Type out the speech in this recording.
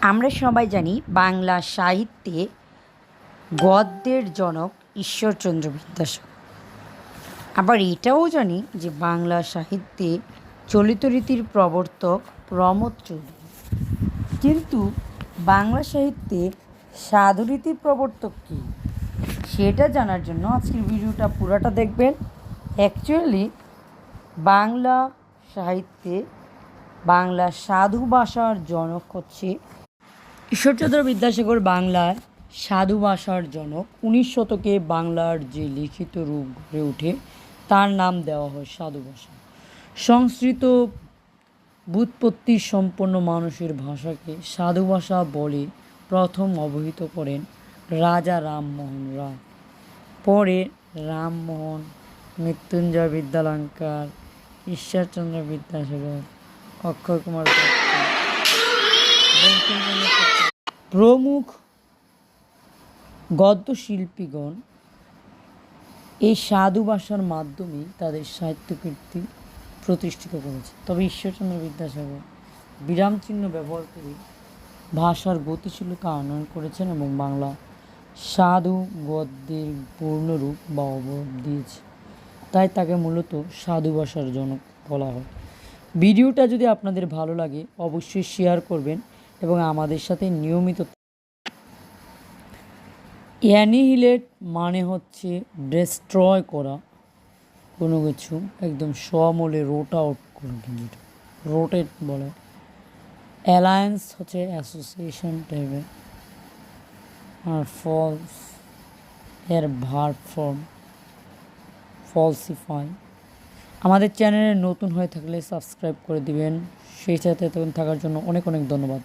আমরা সবাই জানি বাংলা সাহিত্যে গদ্যের জনক ঈশ্বরচন্দ্র বিদ্যাসাগর আবার এটাও জানি যে বাংলা সাহিত্যে চলিত রীতির প্রবর্তক প্রমোদ চৌধুরী। কিন্তু বাংলা সাহিত্যে সাধুরীতির প্রবর্তক কী? সেটা জানার জন্য আজকের ভিডিওটা পুরাটা দেখবেন। অ্যাকচুয়ালি বাংলা সাহিত্যে বাংলা সাধু ভাষার জনক হচ্ছে ঈশ্বরচন্দ্র বিদ্যাসাগর বাংলার সাধু ভাষার জনক। উনিশ শতকে বাংলার যে লিখিত রূপ গড়ে ওঠে তার নাম দেওয়া হয় সাধু ভাষা। সংস্কৃত বুৎপত্তি সম্পন্ন মানুষের ভাষাকে সাধু ভাষা বলে প্রথম অবহিত করেন রাজা রামমোহন রায়। পরে রামমোহন মৃত্যুঞ্জয় বিদ্যালঙ্কার ঈশ্বরচন্দ্র বিদ্যাসাগর অক্ষয় কুমার দত্ত, প্রমুখ গদ্যশিল্পীগণ এই সাধু ভাষার মাধ্যমে তাদের সাহিত্য কীর্তি প্রতিষ্ঠিত করেছে। তবে ঈশ্বরচন্দ্র বিদ্যাসাগর বিরাম চিহ্ন ব্যবহার করে ভাষার গতিশীলতা আনয়ন করেছেন এবং বাংলা সাধু গদ্যের পূর্ণরূপ বা অবরোধ দিয়েছে। তাই তাকে মূলত সাধু ভাষার জনক বলা হয়। ভিডিওটা যদি আপনাদের ভালো লাগে, অবশ্যই শেয়ার করবেন। এবং আমাদের সাথে নিয়মিত অ্যানিহিলেট মানে হচ্ছে ডেস্ট্রয় করা। কোনো কিছু, একদম সমূলে রোট আউট করে যেটা রোটেট বলে। অ্যালায়েন্স হচ্ছে অ্যাসোসিয়েশন টাইপের আর ফলস এর ভার ফর্ম ফলসিফাই আমাদের চ্যানেলে নতুন হয়ে থাকলে সাবস্ক্রাইব করে দিবেন। সেই সাথে তখন থাকার জন্য অনেক অনেক ধন্যবাদ।